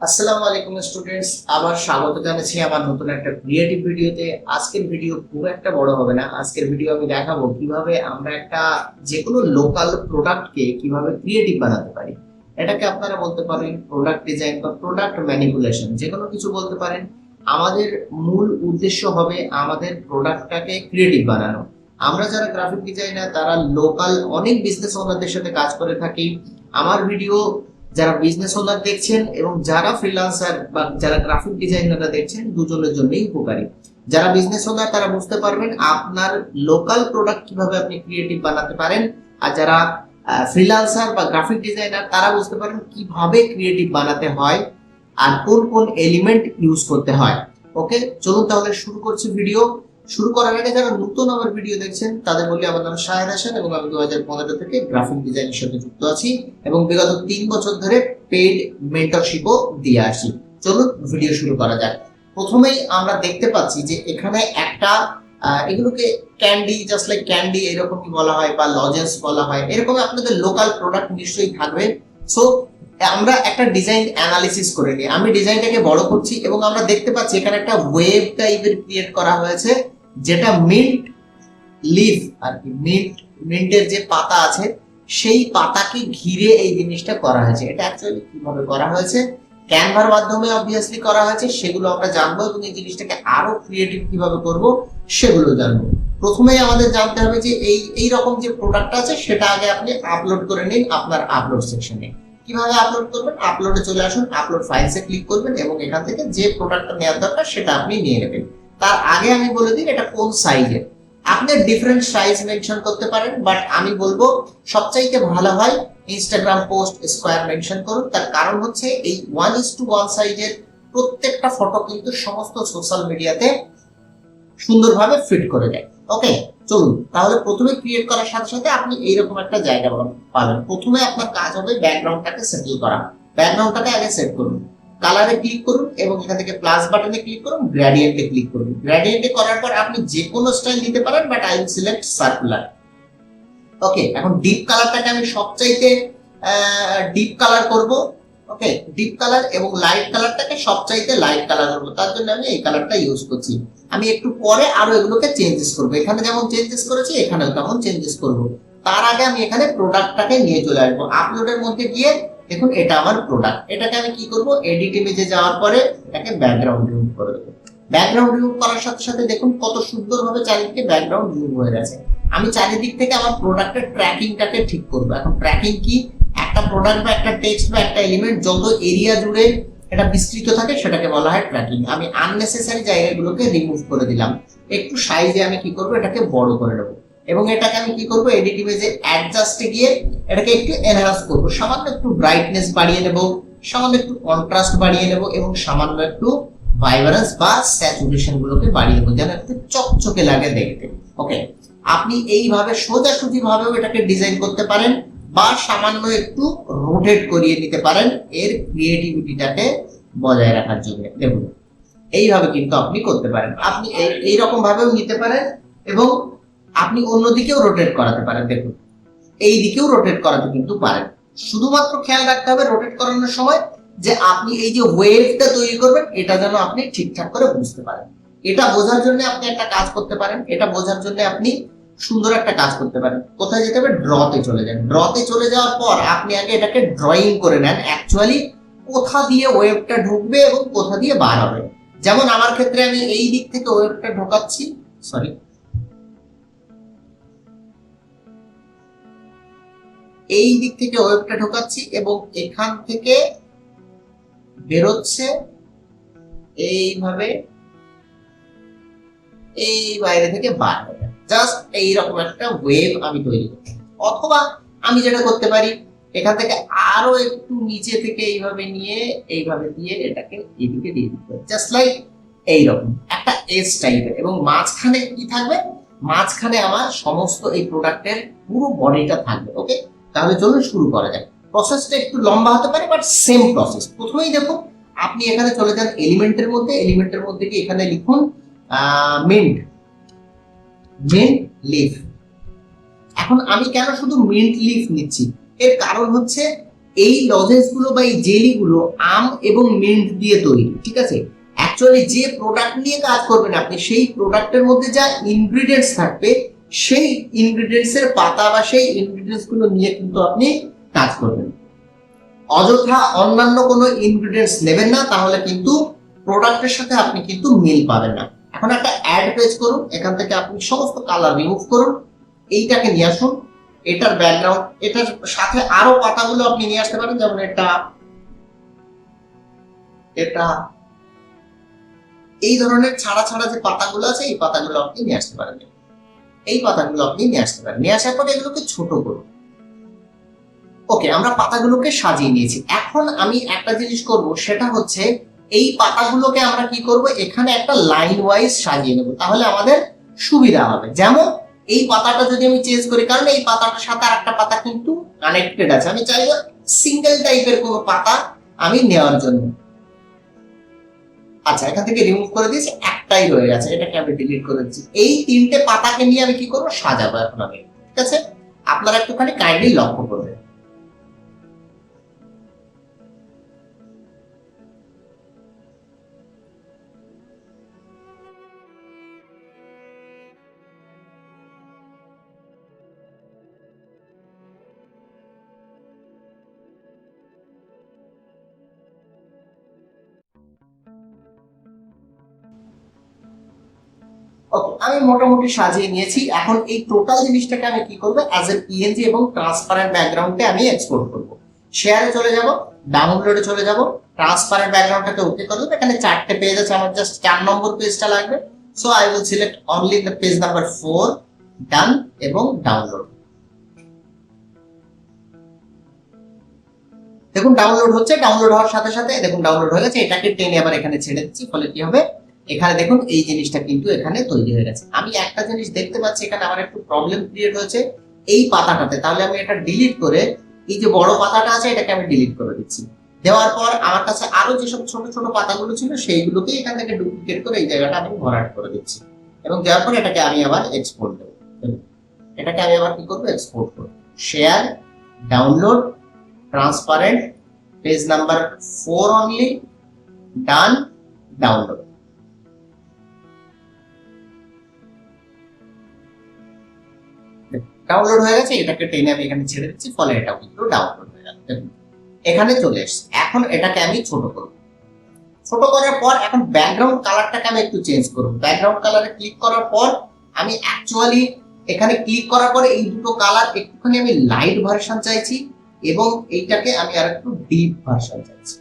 আসসালামু আলাইকুম স্টুডেন্টস আবার স্বাগত জানাচ্ছি আমার নতুন একটা ক্রিয়েটিভ ভিডিওতে আজকের ভিডিও খুব একটা বড় হবে না। আজকের ভিডিও আমি দেখাবো কীভাবে আমরা একটা যে কোনো লোকাল প্রোডাক্টকে কীভাবে ক্রিয়েটিভ বানাতে পারি। এটাকে আপনারা বলতে পারেন প্রোডাক্ট ডিজাইন বা প্রোডাক্ট ম্যানিপুলেশন যে কোনো কিছু বলতে পারেন। আমাদের মূল উদ্দেশ্য হবে আমাদের প্রোডাক্টটাকে ক্রিয়েটিভ বানানো। আমরা যারা গ্রাফিক ডিজাইনার তারা লোকাল অনেক বিজনেস ওনারদের সাথে কাজ করে থাকি। আমার ভিডিও যারা বিজনেস ওনার দেখছেন এবং যারা ফ্রিল্যান্সার বা যারা গ্রাফিক ডিজাইনাররা দেখছেন, দুজনের জন্যই উপকারী। যারা বিজনেস ওনার তারা বুঝতে পারবেন আপনার লোকাল প্রোডাক্ট কীভাবে আপনি ক্রিয়েটিভ বানাতে পারেন। আর যারা ফ্রিলান্সার বা গ্রাফিক ডিজাইনার তারা বুঝতে পারেন কীভাবে ক্রিয়েটিভ বানাতে হয় আর কোন কোন এলিমেন্ট ইউজ করতে হয়। ওকে চলুন তাহলে শুরু করছি ভিডিও শুরু করার আগে যারা নতুন আমার ভিডিও দেখছেন, তাদের বলি আমার নাম শাহেদ হাসান এবং আমি দু হাজার পনেরো থেকে গ্রাফিক ডিজাইনের সাথে যুক্ত আছি এবং বিগত তিন বছর ধরে পেইড মেন্টরশিপও দিয়ে আসি চলুন ভিডিও শুরু করা যাক। প্রথমেই আমরা দেখতে পাচ্ছি যে এখানে একটা এগুলোকে ক্যান্ডি জাস্ট লাইক ক্যান্ডি এরকমই বলা হয় বা লজেন্স বলা হয় এরকম আপনাদের লোকাল প্রোডাক্ট নিশ্চয়ই থাকবে। সো আমরা একটা ডিজাইন অ্যানালিসিস করে নিই। আমি ডিজাইনটাকে বড় করছি এবং আমরা দেখতে পাচ্ছি এখানে একটা ওয়েব টাইপের ক্রিয়েট করা হয়েছে। যেটা মিন্ট লিফ আর কি মিন্ট মিন্টের যে পাতা আছে, সেই পাতাকে ঘিরে এই জিনিসটা করা হয়েছে। এটা অ্যাকচুয়ালি কীভাবে করা হয়েছে? ক্যানভার মাধ্যমে অবভিয়াসলি করা হয়েছে, সেগুলো আমরা জানব এবং এই জিনিসটাকে আরও ক্রিয়েটিভ কীভাবে করব, সেগুলো জানব। প্রথমেই আমাদের জানতে হবে যে এই এই রকম যে প্রোডাক্ট আছে, সেটা আগে আপনি আপলোড করে নিন আপনার আপলোড সেকশনে কীভাবে আপলোড করবেন? আপলোডে চলে আসুন আপলোড ফাইলসে ক্লিক করবেন এবং এখান থেকে যে প্রোডাক্টটা নেওয়ার দরকার, সেটা আপনি নিয়ে নেবেন। তার আগে আমি বলে দিই এটা কোন সাইজের। আপনি ডিফারেন্ট সাইজ মেনশন করতে পারেন বাট আমি বলব সবচাইতে ভালো হয় ইনস্টাগ্রাম পোস্ট স্কোয়ার মেনশন করুন। তার কারণ হচ্ছে এই ওয়ান ইস টু ওয়ান সাইজের প্রত্যেকটা ফটো কিন্তু সমস্ত সোশ্যাল মিডিয়াতে সুন্দরভাবে ফিট করে দেয়। ওকে চলুন। তাহলে প্রথমে ক্রিয়েট করার সাথে সাথে আপনি এইরকম একটা জায়গা পাবেন। প্রথমে আপনার কাজ হবে ব্যাকগ্রাউন্ডটাকে সেটেল করা। ব্যাকগ্রাউন্ডটাকে আগে সেট করুন। কালারে ক্লিক করুন এবং এখান থেকে প্লাস বাটনে ক্লিক করুন গ্রেডিয়েন্টে ক্লিক করুন। গ্রেডিয়েন্টে করার পর আপনি যে কোনো স্টাইল দিতে পারেন, but I will select circular. Okay, এখন ডিপ কালারটাকে আমি সবচাইতে ডিপ কালার করব। ওকে, ডিপ কালার এবং লাইট কালারটাকে সবচাইতে লাইট কালার করব। তার জন্য আমি এই কালারটা ইউজ করছি। আমি একটু পরে আরও এগুলোকে চেঞ্জেস করব। এখানে যেমন চেঞ্জেস করেছি, এখানেও তেমন চেঞ্জেস করব। তার আগে আমি এখানে প্রোডাক্টটাকে নিয়ে চলে আসব। আপলোডের মধ্যে গিয়ে দেখুন, এটা আমার প্রোডাক্ট এটাকে আমি কি করব? এডিট ইমেজে যাওয়ার পরে এটাকে ব্যাকগ্রাউন্ড রিমুভ করে দেবো। ব্যাকগ্রাউন্ড রিমুভ করার সাথে সাথে দেখুন, কত সুন্দরভাবে চারিদিকে ব্যাকগ্রাউন্ড রিমুভ হয়ে গেছে। আমি চারিদিক থেকে আমার প্রোডাক্টের ট্র্যাকিংটাকে ঠিক করব। এখন ট্র্যাকিং কি? একটা প্রোডাক্ট বা একটা টেক্সট বা একটা এলিমেন্ট যত এরিয়া জুড়ে এটা বিস্তৃত থাকে, সেটাকে বলা হয় ট্র্যাকিং আমি আননেসেসারি জায়গাগুলোকে রিমুভ করে দিলাম। একটু সাইজে আমি কি করব? এটাকে বড় করে নেব এবং এটাকে আমি কি করব? এডিট ইমেজে অ্যাডজাস্টে গিয়ে এটাকে একটু এনহান্স করব। সামান্য একটু ব্রাইটনেস বাড়িয়ে নেব, সামান্য একটু কন্ট্রাস্ট বাড়িয়ে নেব এবং সামান্য একটু ভাইব্রেন্স বা স্যাচুরেশন গুলোকে বাড়িয়ে নেব, যেন একটু চকচকে লাগে দেখতে। ওকে আপনি এইভাবে সোজাসুজি ভাবেও এটাকে ডিজাইন করতে পারেন বা সামান্য একটু রোটেট করিয়ে নিতে পারেন। এর ক্রিয়েটিভিটিটাকে বজায় রাখার জন্য। দেখুন, এইভাবে কিন্তু আপনি করতে পারেন। আপনি এই- এইরকম ভাবেও নিতে পারেন এবং আপনি অন্যদিকেও রোটেট করাতে পারেন, দেখুন। এই দিকেও রোটেট করাতে কিন্তু পারেন। শুধুমাত্র খেয়াল রাখতে হবে রোটেট করানোর সময় যে আপনি এই যে ওয়েভটা তৈরি করবেন, এটা যেন আপনি ঠিকঠাক করে বুঝতে পারেন। এটা বোঝার জন্য আপনি একটা কাজ করতে পারেন, এটা বোঝার জন্য আপনি সুন্দর একটা কাজ করতে পারেন। কোথায় যেতে হবে? ড্রতে চলে যান। ড্রতে চলে যাওয়ার পর আপনি আগে এটাকে ড্রয়িং করে নেন। অ্যাকচুয়ালি কোথা দিয়ে ওয়েবটা ঢুকবে এবং কোথা দিয়ে বার হবে? যেমন আমার ক্ষেত্রে আমি এই দিক থেকে ওয়েবটা ঢোকাচ্ছি সরি এই দিক থেকে ওয়েবটা ঢোকাচ্ছি এবং এখান থেকে বেরোচ্ছে এইভাবে, এই বাইরে থেকে বার হবে জাস্ট এইরকম একটা ওয়েভ আমি তৈরি করতে অথবা আমি যেটা করতে পারি, এখান থেকে আরও একটু নিচে থেকে এইভাবে নিয়ে, এইভাবে দিয়ে এটাকে এদিকে দিয়ে দিতে জাস্ট লাইক এইরকম। একটা এস টাইপের এবং মাঝখানে কি থাকবে? মাঝখানে আমার সমস্ত এই প্রোডাক্টের পুরো বডিটা থাকবে ওকে তাহলে চলুন শুরু করা যাক। প্রসেসটা একটু লম্বা হতে পারে বাট সেম প্রসেস প্রথমেই দেখুন আপনি এখানে চলে যান এলিমেন্টের মধ্যে এলিমেন্টের মধ্যে গিয়ে এখানে লিখুন মিন্ট মিন্ট লিফ এখন আমি কেন শুধু মিন্ট লিফ নিচ্ছি? এর কারণ হচ্ছে এই লজেন্সগুলো বা এই জেলি গুলো আম এবং মিন্ট দিয়ে তৈরি, ঠিক আছে? অ্যাকচুয়ালি যে প্রোডাক্ট নিয়ে কাজ করবেন আপনি, সেই প্রোডাক্টের মধ্যে যা ইনগ্রিডিয়েন্টস থাকবে সেই ইনগ্রিডিয়েন্টস এর পাতা বা সেই ইনগ্রিডিয়েন্টসগুলো নিয়ে কিন্তু আপনি কাজ করবেন। অযথা অন্যান্য কোনো ইনগ্রিডিয়েন্টস নেবেন না, তাহলে কিন্তু প্রোডাক্টের সাথে আপনি কিন্তু মিল পাবেন না। এখন একটা অ্যাড পেজ করুন, এখান থেকে আপনি সমস্ত কালার রিমুভ করুন, এইটাকে নিয়ে আসুন, এটার ব্যাকগ্রাউন্ড এটার সাথে আরও পাতাগুলো আপনি নিয়ে আসতে পারেন, যেমন এটা এটা, এই ধরনের ছাড়া ছাড়া যে পাতাগুলো আছে, এই পাতাগুলো আপনি নিয়ে আসতে পারেন। এই পাতাগুলো আপনি নিয়ে আসতে পারেন। নিয়ে আসার পরে এগুলোকে ছোট করুন। ওকে, আমরা পাতাগুলোকে সাজিয়ে নিয়েছি। এখন আমি একটা জিনিস করব, সেটা হচ্ছে এই পাতাগুলোকে আমরা কি করব? এখানে একটা লাইন ওয়াইজ সাজিয়ে নেব। তাহলে আমাদের সুবিধা হবে। যেমন এই পাতাটা যদি আমি চেঞ্জ করি, কারণ এই পাতাটার সাথে আর একটা পাতা কিন্তু কানেক্টেড আছে। আমি চাইব সিঙ্গেল টাইপের কোনো পাতা আমি নেওয়ার জন্য। আচ্ছা এখান থেকে রিমুভ করে দিয়েছি। একটাই রয়ে গেছে, এটাকে আমি ডিলিট করে দিচ্ছি। এই তিনটে পাতাকে নিয়ে আমি কি করব? সাজাবো এখন আমি। ঠিক আছে? আপনারা একটুখানি কাইন্ডলি লক্ষ্য করবেন। ওকে আমি মোটামুটি সাজিয়ে নিয়েছি। এখন এই টোটাল জিনিসটাকে আমি কি করব? অ্যাজ এ পিএনজি এবং ট্রান্সপারেন্ট ব্যাকগ্রাউন্ডে আমি এক্সপোর্ট করব। শেয়ারে চলে যাব ডাউনলোডে চলে যাব ট্রান্সপারেন্ট ব্যাকগ্রাউন্ডটাকে ওকে করে দেবো। এখানে চারটে পেজ আছে, আমার জাস্ট চার নম্বর পেজটা লাগবে। So I will select only the page number four done এবং ডাউনলোড দেখুন ডাউনলোড হচ্ছে ডাউনলোড হওয়ার সাথে সাথে, দেখুন ডাউনলোড হয়ে গেছে। এটাকে টেনে আবার এখানে ছেড়ে দিচ্ছি, ফলে কি হবে? এখানে দেখুন, এই জিনিসটা কিন্তু এখানে তৈরি হয়ে গেছে। আমি একটা জিনিস দেখতে পাচ্ছি, এখানে আমার একটু প্রবলেম ক্রিয়েট হয়েছে। এই পাতাটাতে, তাহলে আমি এটা ডিলিট করে, এই যে বড় পাতাটা আছে, এটাকে আমি ডিলিট করে দিচ্ছি। দেওয়ার পর আমার কাছে আরও যেসব ছোট ছোট পাতাগুলো ছিল, সেইগুলোকে এখান থেকে ডুপ্লিকেট করে এই জায়গাটা আমি ভরাট করে দিচ্ছি। এবং দেওয়ার পর এটাকে আমি আবার এক্সপোর্ট দেবো। এটাকে আমি আবার কি করব? এক্সপোর্ট করব। Share download transparent page number four only done download download হয়ে গেছে, এটাকে টেনে আমি এখানে ছেড়ে দিচ্ছি, ফলে এটা কিন্তু ডাউনলোড হয়ে গেল এখানে চলে এসছে। এখন এটাকে আমি ছোট করব। ছোট করার পর এখন ব্যাকগ্রাউন্ড কালারটাকে আমি একটু চেঞ্জ করব। ব্যাকগ্রাউন্ড কালারে ক্লিক করার পর আমি অ্যাকচুয়ালি এখানে ক্লিক করার পরে এই দুটো কালার একটুখানি আমি লাইট ভার্সন চাইছি এবং এইটাকে আমি আর একটু ডিপ ভার্সন চাইছি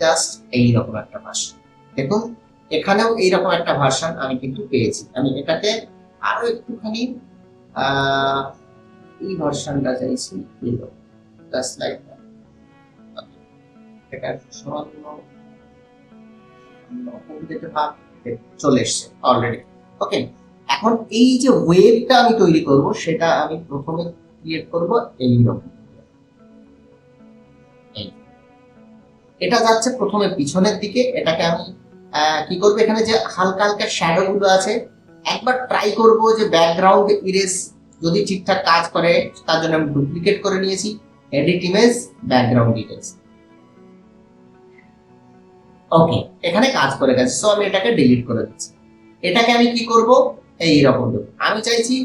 জাস্ট এইরকম একটা ভার্সন দেখুন, এখানেও এইরকম একটা ভার্সন আমি কিন্তু পেয়েছি। আমি এটাকে আরও একটুখানি এই ভার্সনটা চাইছি এইরকম জাস্ট লাইক এটা চলে অলরেডি ওকে এখন এই যে আমি তৈরি করব, সেটা আমি প্রথমে ক্রিয়েট। এটা যাচ্ছে প্রথমে পিছনের দিকে, এটাকে আমি কি করব এখানে যে হালকা হালকা শ্যাডো গুলো আছে একবার ট্রাই করব যে ব্যাকগ্রাউন্ড ইরেজ যদি ঠিকঠাক কাজ করে, তার জন্য আমি ডুপ্লিকেট করে নিয়েছি। Edit image background details okay এখানে কাজ করে গেছে। সো আমি এটাকে ডিলিট করে দিচ্ছি। এটাকে আমি কি করব? এই রকম আমি চাইছি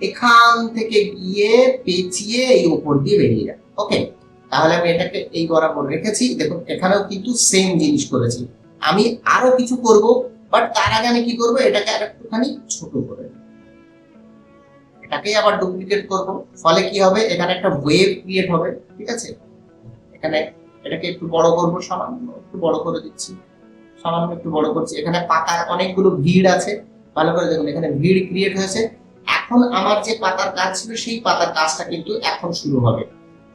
এখান থেকে গিয়ে পেঁচিয়ে এই উপর দিয়ে বেরিয়ে যাবে ওকে তাহলে আমি এটাকে এই বরাবর রেখেছি। দেখুন, এখানেও কিন্তু সেম জিনিস করেছি। আমি আরও কিছু করব। বাট তার আগে আমি কি করব? এটাকে আর একটুখানি ছোট করে। এটাকেই আবার ডুপ্লিকেট করব। ফলে কি হবে? এখানে একটা ওয়েভ ক্রিয়েট হবে, ঠিক আছে? এখানে এটাকে একটু বড় করব, সামান্য একটু বড় করে দিচ্ছি। সামান্য একটু বড় করছি। এখানে পাতার অনেকগুলো ভিড় আছে। ভালো করে দেখুন, এখানে ভিড় ক্রিয়েট হয়েছে। এখন আমার যে পাতার কাজ ছিল, সেই পাতার কাজটা কিন্তু এখন শুরু হবে।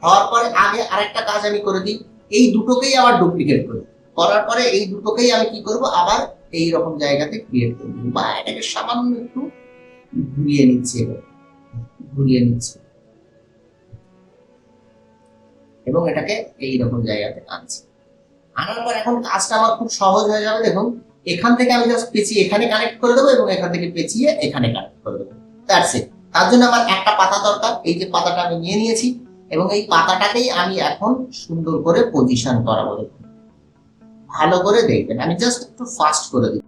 হওয়ার পরে আগে আরেকটা কাজ আমি করে দিই। এই দুটোকেই আবার ডুপ্লিকেট করি করার পরে এই দুটোকেই আমি কি করব? আবার এই রকম জায়গাতে ক্রিয়েট করব বা এটাকে সামান্য একটু ঘুরিয়ে নিচ্ছি ঘুরিয়ে নিচ্ছে। এবং এটাকে এই রকম জায়গাতে আনছে। আনার পর এখন কাজটা আমার খুব সহজ হয়ে যাবে, দেখুন। এখান থেকে আমি জাস্ট পেঁচিয়ে এখানে কানেক্ট করে দেবো এবং এখান থেকে পেঁচিয়ে এখানে কানেক্ট করে দেবো। দ্যাটস তার জন্য আমার একটা পাতা দরকার। এই যে পাতাটা আমি নিয়ে নিয়েছি এবং এই পাতাটাকেই আমি এখন সুন্দর করে পজিশন করাবো, দেখুন। ভালো করে দেখবেন। আমি জাস্ট একটু ফাস্ট করে দিই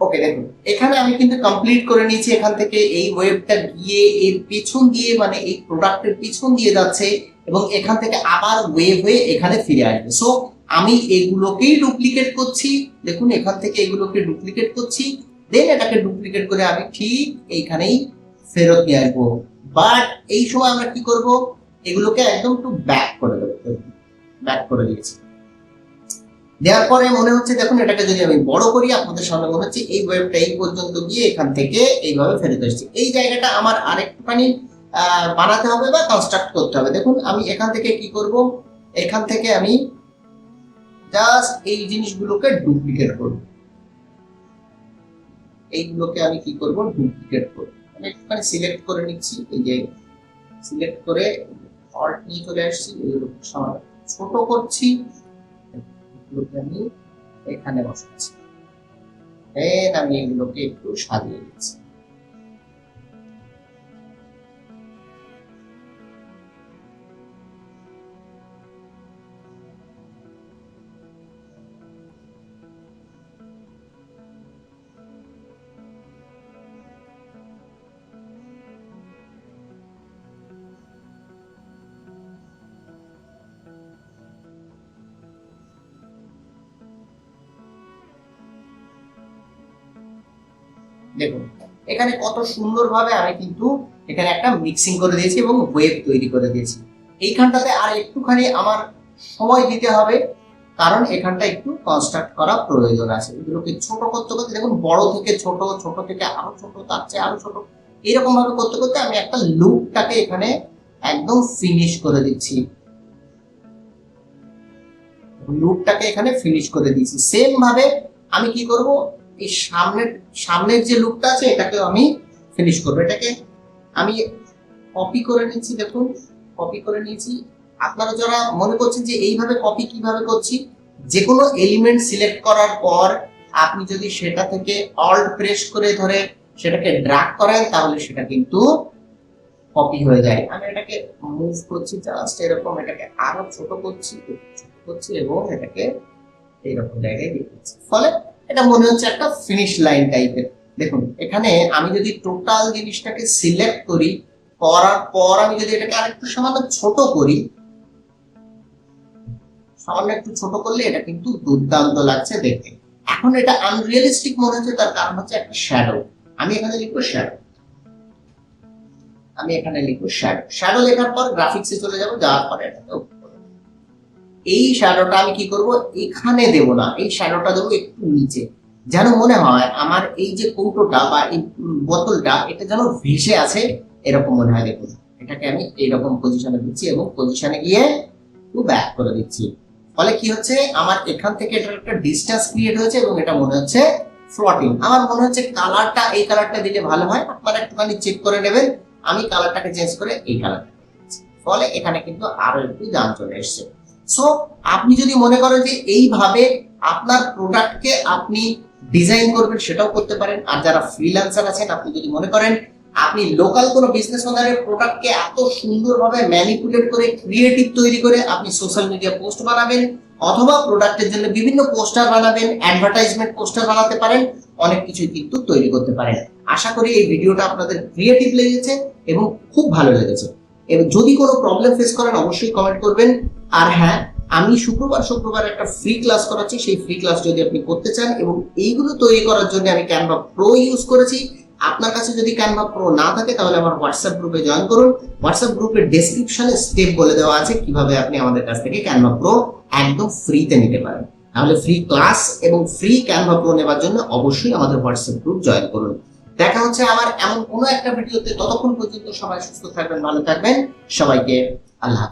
ওকে দেখুন, এখানে আমি কিন্তু কমপ্লিট করে নিয়েছি এখান থেকে এই ওয়েবটা গিয়ে, এর পেছন দিয়ে মানে এই প্রোডাক্টের পিছন দিয়ে যাচ্ছে এবং এখান থেকে আবার ওয়েভ হয়ে এখানে ফিরে আসবে। সো আমি এগুলোকেই ডুপ্লিকেট করছি। দেখুন, এখান থেকে এগুলোকে ডুপ্লিকেট করছি। দেন এটাকে ডুপ্লিকেট করে আমি ঠিক এইখানেই ফেরত নিয়ে আসব। বাট এই সময় আমরা কি করব? এগুলোকে একদম একটু ব্যাক করে দেবো। ব্যাক করে দিয়েছি। দেওয়ার পরে মনে হচ্ছে, দেখুন, এটাকে যদি আমি বড় করি, আপনাদের সামনে মনে হচ্ছে, এই ওয়েবটা এই পর্যন্ত গিয়ে এখান থেকে এইভাবে ফেরত এসেছে এই জায়গাটা আমার আরেকটুখানি বানাতে হবে বা কনস্ট্রাক্ট করতে হবে। দেখুন, আমি এখান থেকে কি করব? এখান থেকে আমি জাস্ট এই জিনিসগুলোকে ডুপ্লিকেট করব। এইগুলোকে আমি কি করব? ডুপ্লিকেট করব। আমি একটুখানি সিলেক্ট করে নিচ্ছি, এই যে সিলেক্ট করে অল্ট নিয়ে চলে আসছি সমান ছোট করছি। এগুলোকে আমি এখানে বসাচ্ছি। আমি এগুলোকে একটু সাজিয়ে দিচ্ছি দেখুন, এখানে কত সুন্দরভাবে আমি কিন্তু এখানে একটা মিক্সিং করে দিয়েছি এবং ওয়েব তৈরি করে দিয়েছি। এইখানটাতে আর একটুখানি আমার সময় দিতে হবে, কারণ এখানটা একটু কনস্ট্রাক্ট করা প্রয়োজন আছে। এগুলোকে ছোট করতে করতে, দেখুন, বড় থেকে ছোট ছোট থেকে আরও ছোট, তার চেয়ে আরও ছোট এরকম ভাবে করতে করতে আমি একটা লুকটাকে এখানে একদম ফিনিশ করে দিচ্ছি। লুকটাকে এখানে ফিনিশ করে দিয়েছি। সেম ভাবে আমি কি করব? এই সামনের সামনের যে লুকটা আছে, এটাকে আমি ফিনিশ করব। এটাকে আমি কপি করে নিচ্ছি দেখুন কপি করে নিয়েছি। আপনারা যারা মনে করছেন যে এইভাবে কপি কীভাবে করছি যে কোনো এলিমেন্ট সিলেক্ট করার পর আপনি যদি সেটা থেকে অল্ট প্রেস করে ধরে সেটাকে ড্রাগ করেন, তাহলে সেটা কিন্তু কপি হয়ে যায়। আমি এটাকে মুভ করছি জাস্ট এরকম, এটাকে আরও ছোট করছি করছি এবং এটাকে এইরকম জায়গায় দিয়ে দিচ্ছি। ফলে এটা মনে হচ্ছে একটা ফিনিশ লাইন টাইপের দেখুন, এখানে আমি যদি টোটাল জিনিসটাকে সিলেক্ট করি, করার পর আমি যদি এটাকে আরেকটু সামান্য ছোট করি, সামান্য একটু ছোট করলে এটা কিন্তু দুর্দান্ত লাগছে দেখতে। এখন এটা আনরিয়ালিস্টিক মনে হচ্ছে, তার কারণ হচ্ছে একটা শ্যাডো আমি এখানে লিখব শ্যাডো আমি এখানে লিখব শ্যাডো শ্যাডো লেখার পর গ্রাফিক্সে চলে যাব, যাওয়ার পরে করব। এই শ্যাডোটা আমি কি করব? এখানে দেব না। এই শ্যাডোটা দেবো একটু নিচে। যেন মনে হয় আমার এই যে কৌটোটা বা এই বোতলটা, এটা যেন ভেসে আছে, এরকম মনে হয় দেখুন। এটাকে আমি এইরকম পজিশনে দিচ্ছি এবং পজিশনে গিয়ে একটু ব্যাক করে দিচ্ছি। ফলে কি হচ্ছে? আমার এখান থেকে এটার একটা ডিস্টেন্স ক্রিয়েট হয়েছে এবং এটা মনে হচ্ছে ফ্লটিং আমার মনে হচ্ছে কালারটা এই কালারটা দিলে ভালো হয়। আপনারা একটুখানি চেক করে নেবেন। আমি কালারটাকে চেঞ্জ করে এই কালারটা ফলে এখানে কিন্তু আরও একটু দাম চলে এসছে। সো আপনি যদি মনে করেন যে এইভাবে আপনার প্রোডাক্টকে আপনি ডিজাইন করবেন, সেটাও করতে পারেন। আর যারা ফ্রিল্যান্সার আছেন, আপনি যদি মনে করেন আপনি লোকাল কোনো বিজনেস ওনারের প্রোডাক্টকে এত সুন্দরভাবে ম্যানিপুলেট করে ক্রিয়েটিভ তৈরি করে আপনি সোশ্যাল মিডিয়া পোস্ট বানাবেন, অথবা প্রোডাক্টের জন্য বিভিন্ন পোস্টার বানাবেন অ্যাডভার্টাইজমেন্ট পোস্টার বানাতে পারেন, অনেক কিছুই কিন্তু তৈরি করতে পারেন। আশা করি এই ভিডিওটা আপনাদের ক্রিয়েটিভ লেগেছে এবং খুব ভালো লেগেছে। এবং যদি কোনো প্রবলেম ফেস করেন, অবশ্যই কমেন্ট করবেন। আর হ্যাঁ আমি শুক্রবার শুক্রবার একটা ফ্রি ক্লাস করাচ্ছি। সেই ফ্রি ক্লাস যদি আপনি করতে চান এবং এইগুলো তৈরি করার জন্য আমি ক্যানভা প্রো ইউজ করেছি। আপনার কাছে যদি ক্যানভা প্রো না থাকে, তাহলে আমার হোয়াটসঅ্যাপ গ্রুপে জয়েন করুন। হোয়াটসঅ্যাপ গ্রুপের ডেসক্রিপশনে স্টেপ বলে দেওয়া আছে কীভাবে আপনি আমাদের কাছ থেকে ক্যানভা প্রো একদম ফ্রিতে নিতে পারেন। তাহলে ফ্রি ক্লাস এবং ফ্রি ক্যানভা প্রো নেবার জন্য অবশ্যই আমাদের হোয়াটসঅ্যাপ গ্রুপ জয়েন করুন। দেখা হচ্ছে আমার এমন কোনো একটা ভিডিওতে ততক্ষণ পর্যন্ত সবাই সুস্থ থাকবেন, ভালো থাকবেন সবাইকে আল্লাহ।